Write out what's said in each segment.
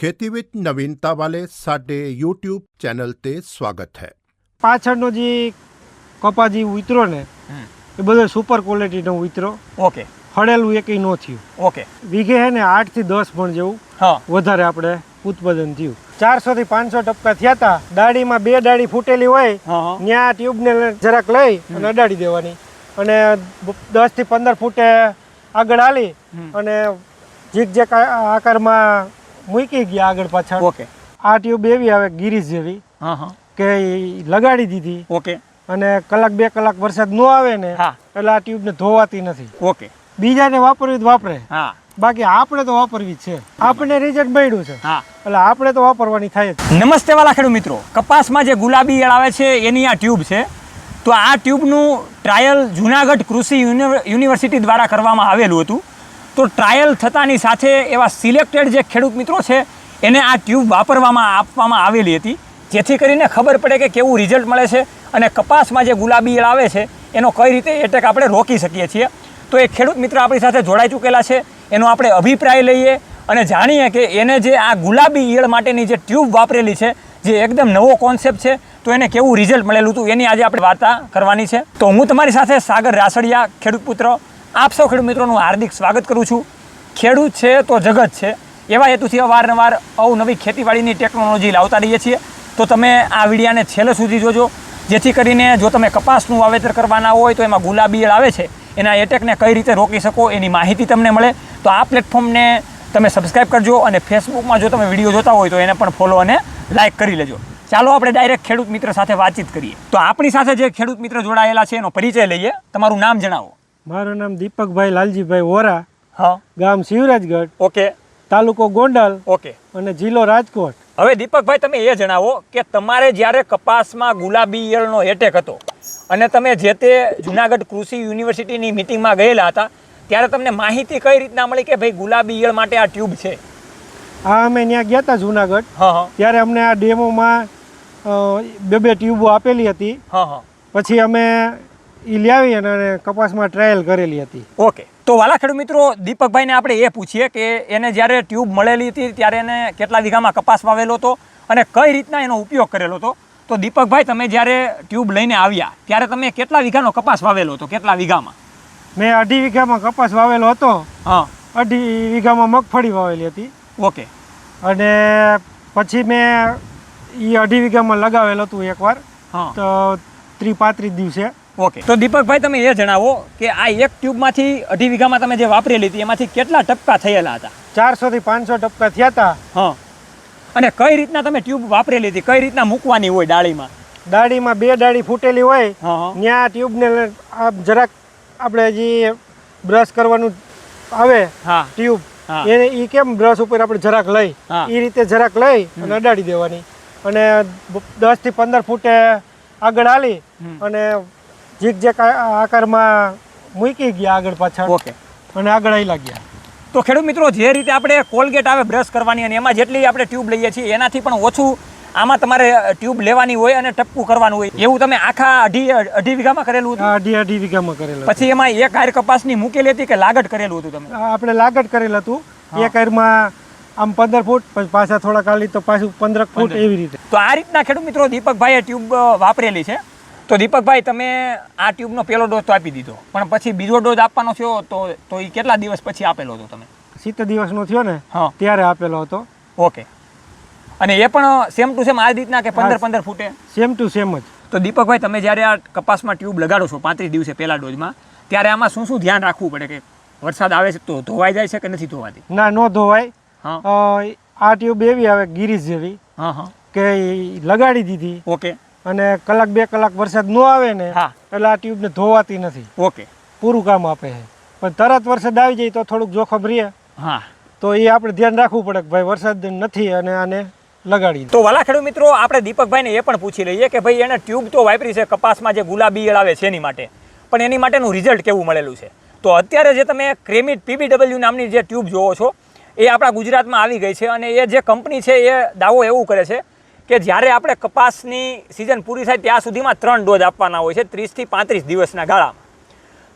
ખેતી વિથ નવીનતા વાલે સાથે યુટ્યુબ ચેનલ તે સ્વાગત છે પાછળનો જે કપા જે ઉતરો ને એ બધો સુપર ક્વોલિટીનો ઉતરો. ઓકે. ફળેલું એકેય ન થયું. ઓકે. વીઘે હે ને આઠથી દસ મણ જેવું વધારે આપણે ઉત્પાદન થયું. ચારસો થી પાંચસો ટપકા થયા હતા દાડીમાં બે દાડી ફૂટેલી હોય ત્યાં ટ્યુબને જરાક લઈ અને અડાડી દેવાની. અને દસથી પંદર ફૂટે આગળ આલી અને જીક જે આકારમાં મૂકી ગયા આગળ પાછળ. ઓકે. આ ટ્યુબ એવી આવે ગિરીશ જેવી હા હા. કે લગાડી દીધી. ઓકે. અને કલાક બે કલાક વરસાદ ન આવે ને હા. એટલે આ ટ્યુબ ને ધોવાતી નથી. ઓકે. બીજાને વાપરવી તો વાપરે. હા. બાકી આપણે તો વાપરવી છે. આપણે રિઝલ્ટ મળ્યું છે. હા. એટલે આપણે તો વાપરવાની થાય જ નમસ્તે વાલા ખેડૂત મિત્રો. કપાસમાં જે ગુલાબી ઈયળ આવે છે એની આ ટ્યુબ છે. તો આ ટ્યુબનું ટ્રાયલ જુનાગઢ કૃષિ યુનિવર્સિટી દ્વારા કરવામાં આવેલું હતું. તો ટ્રાયલ થતાની સાથે એવા સિલેક્ટેડ જે ખેડૂત મિત્રો છે, એને આ ટ્યુબ વાપરવામાં આપવામાં આવેલી હતી. જેથી કરીને ખબર પડે કે કેવું રિઝલ્ટ મળે છે અને કપાસમાં જે ગુલાબી ઈળ આવે છે, એનો કઈ રીતે એટેક આપણે રોકી શકીએ છીએ. તો એ ખેડૂત મિત્ર આપણી સાથે જોડાઈ ચૂકેલા છે. એનો આપણે અભિપ્રાય લઈએ અને જાણીએ કે એને જે આ ગુલાબી ઈળ માટેની જે ટ્યુબ વાપરેલી છે, જે એકદમ નવો કોન્સેપ્ટ છે, તો એને કેવું રિઝલ્ટ મળેલું હતું એની આજે આપણે વાર્તા કરવાની છે. તો હું તમારી સાથે સાગર રાસડિયા, ખેડૂત પુત્ર આપ સૌ ખેડૂત મિત્રોનું હાર્દિક સ્વાગત કરું છું. ખેડૂત છે તો જગત છે. એવા હેતુથી અવારનવાર અવનવી ખેતીવાડીની ટેકનોલોજી લાવતા રહીએ છીએ. તો તમે આ વિડીયાને છેલ્લે સુધી જોજો. જેથી કરીને જો તમે કપાસનું વાવેતર કરવાના હોય તો એમાં ગુલાબી આવે છે. એના એટેકને કઈ રીતે રોકી શકો એની માહિતી તમને મળે. તો આ પ્લેટફોર્મને તમે સબસ્ક્રાઈબ કરજો અને ફેસબુકમાં જો તમે વીડિયો જોતા હોય તો એને પણ ફોલો અને લાઇક કરી લેજો. ચાલો આપણે ડાયરેક્ટ ખેડૂત મિત્ર સાથે વાતચીત કરીએ. તો આપણી સાથે જે ખેડૂત મિત્ર જોડાયેલા છે એનો પરિચય લઈએ. તમારું નામ જણાવો. મારું નામ દીપકભાઈ લાલજીભાઈ વોરા હા. ગામ શિવરાજગઢ ઓકે. તાલુકો ગોંડલ ઓકે. અને જિલ્લો રાજકોટ. હવે દીપકભાઈ તમે એ જણાવો કે તમારે જ્યારે કપાસમાં ગુલાબી ઈયળનો એટેક હતો અને તમે જે તે જુનાગઢ કૃષિ યુનિવર્સિટીની મિટિંગમાં ગયેલા હતા ત્યારે તમને માહિતી કઈ રીતના મળી કે ભાઈ ગુલાબી ઈયળ માટે આ ટ્યુબ છે? આ અમે ત્યાં ગયા હતા જુનાગઢ. હા હા. ત્યારે અમને આ ડેમોમાં બે બે ટ્યુબો આપેલી હતી. હા હા. પછી અમે એ લાવી અને કપાસમાં ટ્રાયલ કરેલી હતી. ઓકે. તો વાલા ખેડૂત મિત્રો દીપકભાઈને આપણે એ પૂછીએ કે એને જ્યારે ટ્યુબ મળેલી હતી ત્યારે એને કેટલા વીઘામાં કપાસ વાવેલો હતો અને કઈ રીતના એનો ઉપયોગ કરેલો હતો? તો દીપકભાઈ તમે જ્યારે ટ્યુબ લઈને આવ્યા ત્યારે તમે કેટલા વીઘાનો કપાસ વાવેલો હતો? કેટલા વીઘામાં? મેં અઢી વીઘામાં કપાસ વાવેલો હતો. હા. અઢી વીઘામાં મગફળી વાવેલી હતી. ઓકે. અને પછી મેં એ અઢી વીઘામાં લગાવેલું હતું એકવાર. હા. તો ત્રી પાંત્રીસ દિવસે. ઓકે તો દીપકભાઈ તમે એ જણાવો કે આ એક ટ્યુબમાંથી અઢી વીઘામાં તમે જે વાપરેલી હતી એમાંથી કેટલા ટપકા થયેલા હતા? ચારસો થી પાંચસો ટપકા થયા હતા હા. અને કઈ રીતના તમે ટ્યુબ વાપરેલી હતી? કઈ રીતના મૂકવાની હોય ડાળીમાં? ડાળીમાં બે ડાળી ફૂટેલી હોય ત્યાં ટ્યુબને જરાક આપણે જે બ્રશ કરવાનું આવે હા. ટ્યુબ. એને એ કેમ બ્રશ ઉપર આપણે જરાક લઈ? એ રીતે જરાક લઈ અને અડાડી દેવાની. અને દસથી પંદર ફૂટે આગળ હાલી અને જેક આકારમાં મૂકી ગયા આગળ પાછળ. ઓકે. અને આગળ આવી ગયા. તો ખેડૂત મિત્રો જે રીતે આપણે કોલગેટ આવે બ્રશ કરવાની અને એમાં જેટલી આપણે ટ્યુબ લઈએ છીએ એનાથી પણ ઓછું આમાં તમારે ટ્યુબ લેવાની હોય અને ટપકું કરવાનું હોય. એવું તમે આખા અઢી અઢી વીઘામાં કરેલું હતું? અઢી અઢી વીઘામાં કરેલું પછી એમાં એક હાર કપાસની મૂકેલી હતી કે લાગટ કરેલું હતું તમે? આપણે લાગટ કરેલ હતું. એક હારમાં આમ પંદર ફૂટ પછી પાછા થોડા ખાલી તો પાછું પંદર ફૂટ એવી રીતે. તો આ રીતના ખેડૂત મિત્રો દીપકભાઈએ ટ્યુબ વાપરેલી છે. તો દીપકભાઈ તમે આ ટ્યુબનો પહેલો ડોઝ તો આપી દીધો. પણ પછી બીજો ડોઝ આપવાનો થયો તો તો એ કેટલા દિવસ પછી આપેલો હતો તમે? સિત્તેર દિવસનો થયો ને હા. ત્યારે આપેલો હતો. ઓકે. અને એ પણ સેમ ટુ સેમ આ રીતના કે પંદર પંદર ફૂટે? સેમ ટુ સેમ જ. તો દીપકભાઈ તમે જ્યારે આ કપાસમાં ટ્યુબ લગાડો છો પાંત્રીસ દિવસે પહેલા ડોઝમાં ત્યારે આમાં શું શું ધ્યાન રાખવું પડે કે વરસાદ આવે છે તો ધોવાઈ જાય છે કે નથી ધોવાતી? ના ન ધોવાય. હા. આ ટ્યુબ એવી આવે ગિરીશ જેવી હા હા. કે લગાડી દીધી. ઓકે. અને કલાક બે કલાક વરસાદ ન આવે ને હા. એટલે આ ટ્યુબને ધોવાતી નથી. ઓકે. પૂરું કામ આપે છે. પણ તરત વરસાદ આવી જાય તો થોડુંક જોખમ રહે. હા. તો એ આપણે ધ્યાન રાખવું પડે કે ભાઈ વરસાદ નથી અને આને લગાડી તો વાલા ખેડૂત મિત્રો આપણે દીપકભાઈને એ પણ પૂછી લઈએ કે ભાઈ એને ટ્યુબ તો વાપરી છે કપાસમાં જે ગુલાબી ઈયળ આવે છે એની માટે. પણ એની માટેનું રિઝલ્ટ કેવું મળેલું છે? તો અત્યારે જે તમે ક્રેમિટ પીબીડબલ્યુ નામની જે ટ્યુબ જોવો છો એ આપણા ગુજરાતમાં આવી ગઈ છે અને એ જે કંપની છે એ દાવો એવું કરે છે કે જ્યારે આપણે કપાસની સિઝન પૂરી થાય ત્યાં સુધીમાં ત્રણ ડોઝ આપવાના હોય છે ત્રીસથી પાંત્રીસ દિવસના ગાળામાં.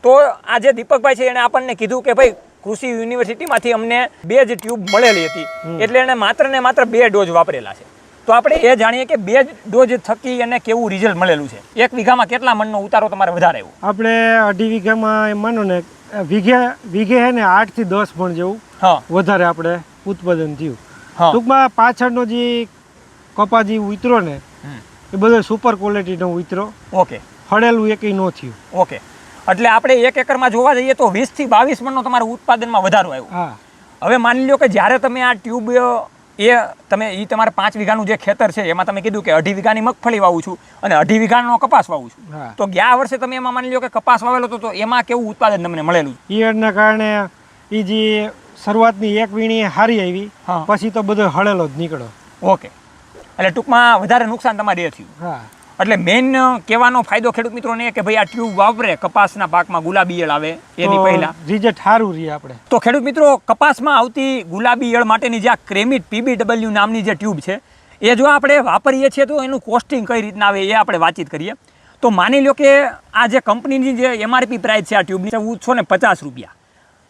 તો આ જે દીપકભાઈ છે એણે આપણને કીધું કે ભાઈ કૃષિ યુનિવર્સિટીમાંથી અમને બે જ ટ્યુબ મળેલી હતી. એટલે એણે માત્ર ને માત્ર બે ડોઝ વાપરેલા છે. તો આપણે એ જાણીએ કે બે ડોઝ થકી એને કેવું રિઝલ્ટ મળેલું છે. એક વીઘામાં કેટલા મણનો ઉતારો તમારે વધારે આવ્યો આપણે અઢી વીઘામાં એમ માનો ને વીઘે વીઘે હે ને આઠથી દસ મણ જેવું હા. વધારે આપણે ઉત્પાદન થયું. ટૂંકમાં પાછળનો જે કપા જે ઉતરો ને એ બધો સુપર ક્વોલિટીનો ઉતરો. ઓકે. હળેલું એકય ન થયું. ઓકે. એટલે આપણે એક એકરમાં જોવા જઈએ તો વીસથી બાવીસ મણનો તમારું ઉત્પાદનમાં વધારો આવ્યો. હા. હવે માની લો કે જ્યારે તમે આ ટ્યુબ એ તમે એ તમારે પાંચ વીઘાનું જે ખેતર છે એમાં તમે કીધું કે અઢી વીઘાની મગફળી વાવું છું અને અઢી વીઘાનો કપાસ વાવું છું. તો ગયા વર્ષે તમે એમાં માની લો કે કપાસ વાવેલો હતો તો એમાં કેવું ઉત્પાદન તમને મળેલું? ઈયળના કારણે એ જે શરૂઆતની એક વીણી હારી આવી. પછી તો બધો હળેલો જ નીકળ્યો. ઓકે. એટલે ટૂંકમાં વધારે નુકસાન તમારે એ થયું. એટલે મેઇન કહેવાનો ફાયદો ખેડૂત મિત્રોને કે ભાઈ આ ટ્યુબ વાપરે કપાસના પાકમાં ગુલાબી ઈયળ આવે એની પહેલા. રિઝલ્ટ સારું રહે આપણે. તો ખેડૂત મિત્રો કપાસમાં આવતી ગુલાબી ઈયળ માટેની જે આ ક્રેમિટ પીબીડબલ્યુ નામની જે ટ્યુબ છે એ જો આપણે વાપરીએ છીએ તો એનું કોસ્ટિંગ કઈ રીતના આવે એ આપણે વાતચીત કરીએ. તો માની લો કે આ જે કંપનીની જે એમઆરપી પ્રાઇસ છે આ ટ્યુબની ચૌદસો ને પચાસ રૂપિયા.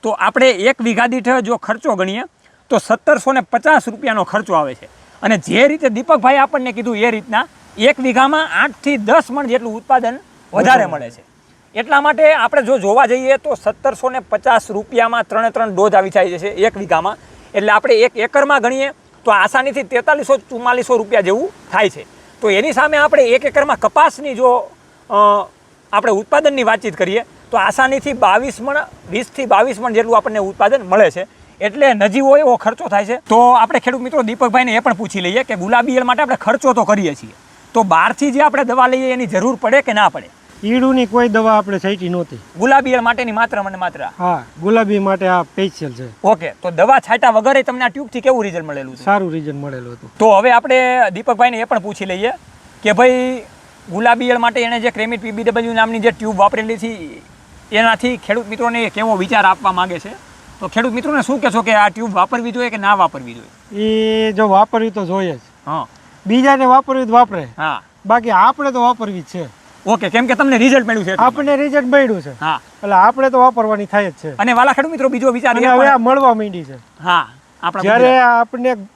તો આપણે એક વીઘા દીઠ જો ખર્ચો ગણીએ તો સત્તરસો ને પચાસ રૂપિયાનો ખર્ચો આવે છે. અને જે રીતે દીપકભાઈ આપણને કીધું એ રીતના, એક વીઘામાં આઠથી દસ મણ જેટલું ઉત્પાદન વધારે મળે છે. એટલા માટે આપણે જો જોવા જઈએ તો સત્તરસો ને પચાસ રૂપિયામાં ત્રણે ત્રણ ડોઝ આવી જાય છે એક વીઘામાં. એટલે આપણે એક એકરમાં ગણીએ તો આસાનીથી તેતાલીસો ચુમ્માલીસો રૂપિયા જેવું થાય છે. તો એની સામે આપણે એક એકરમાં કપાસની જો આપણે ઉત્પાદનની વાતચીત કરીએ તો આસાનીથી બાવીસ મણ, વીસથી બાવીસ મણ જેટલું આપણને ઉત્પાદન મળે છે. એટલે નજીવો એવો ખર્ચો થાય છે. તો આપણે ખેડૂત મિત્રો દીપકભાઈને એ પણ પૂછી લઈએ કે ગુલાબી ઈયળ માટે આપણે ખર્ચો તો કરીએ છીએ. તો બહારથી જે આપણે દવા લઈએ એની જરૂર પડે કે ના પડે? ઈડુની કોઈ દવા આપણે છાંટી નહોતી. ગુલાબી ઈયળ માટેની માત્ર મને માત્ર. હા ગુલાબી માટે આ સ્પેશિયલ છે. ઓકે તો દવા છાંટ્યા વગર તમને આ ટ્યુબથી કેવું રિઝલ્ટ મળેલું છે? સારું રિઝલ્ટ મળેલું હતું. તો હવે આપણે દીપકભાઈને એ પણ પૂછી લઈએ કે ભાઈ ગુલાબી ઈયળ માટે એણે જે ક્રેમિટ પીબીડબલ્યુ નામની જે ટ્યુબ વાપરેલી હતી એનાથી ખેડૂત મિત્રોને કેવો વિચાર આપવા માંગે છે? તો ખેડૂત મિત્રોને શું કહેશો કે આ ટ્યુબ વાપરવી જોઈએ કે ના વાપરવી જોઈએ? એ જો વાપરવી તો જોઈએ જ. હા. બીજાને વાપરવી તો વાપરે. હા. બાકી આપણે તો વાપરવી જ છે. ઓકે કેમ કે તમને રિઝલ્ટ મળ્યું છે આપણે રિઝલ્ટ મળ્યું છે. હા. એટલે આપણે તો વાપરવાની થાય જ છે. અને વાલા ખેડૂત મિત્રો બીજો વિચાર એ હવે આ મળવા માંડી છે. હા આપણે જ્યારે આપણે આપણને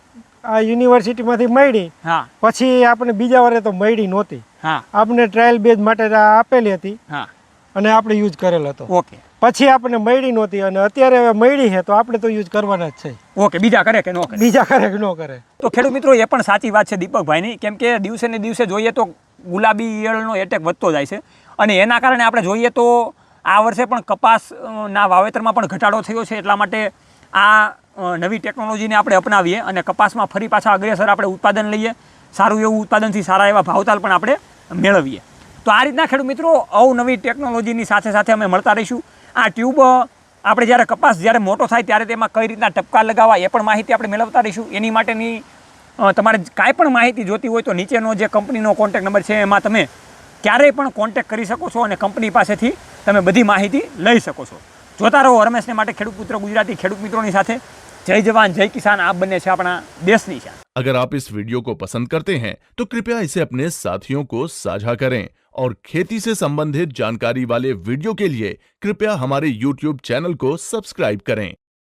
આ યુનિવર્સિટીમાંથી મળી હા. પછી આપણે બીજા વારે તો મળી નહોતી. હા. આપણે ટ્રાયલ બેઝ માટે આપેલી હતી હા. અને આપણે યુઝ કરેલ હતો. ઓકે. પછી આપણને મળી નહોતી અને અત્યારે હવે મળી છે તો આપણે તો યુઝ કરવાના જ છે. ઓકે બીજા કરે કે ન કરે? બીજા કરે કે ન કરે. તો ખેડૂત મિત્રો એ પણ સાચી વાત છે દીપકભાઈની કેમ કે દિવસે ને દિવસે જોઈએ તો ગુલાબી ઈયળનો એટેક વધતો જાય છે. અને એના કારણે આપણે જોઈએ તો આ વર્ષે પણ કપાસના વાવેતરમાં પણ ઘટાડો થયો છે એટલા માટે આ નવી ટેકનોલોજીને આપણે અપનાવીએ અને કપાસમાં ફરી પાછા અગ્રેસર આપણે ઉત્પાદન લઈએ. સારું એવું ઉત્પાદનથી સારા એવા ભાવતાલ પણ આપણે મેળવીએ. તો આ રીતના ખેડૂત મિત્રો અવનવી ટેકનોલોજીની સાથે સાથે અમે મળતા રહીશું. આ ટ્યુબ અ, આપણે જ્યારે કપાસ જ્યારે મોટો થાય ત્યારે તેમાં કઈ રીતના ટપકા લગાવવા એ પણ માહિતી આપણે મેળવતા રહીશું એની માટેની અ, તમારે કાંઈ પણ માહિતી જોતી હોય તો નીચેનો જે કંપનીનો કોન્ટેક નંબર છે એમાં તમે ક્યારેય પણ કોન્ટેક કરી શકો છો અને કંપની પાસેથી તમે બધી માહિતી લઈ શકો છો જોતા રહો રમેશને માટે ખેડૂત પુત્ર ગુજરાતી ખેડૂત મિત્રોની સાથે જય જવાન જય કિસાન આ બંને છે આપણા દેશની શાન अगर आप इस वीडियो को पसंद करते हैं तो कृपया इसे अपने साथियों को साझा करें और खेती से संबंधित जानकारी वाले वीडियो के लिए कृपया हमारे YouTube चैनल को सब्सक्राइब करें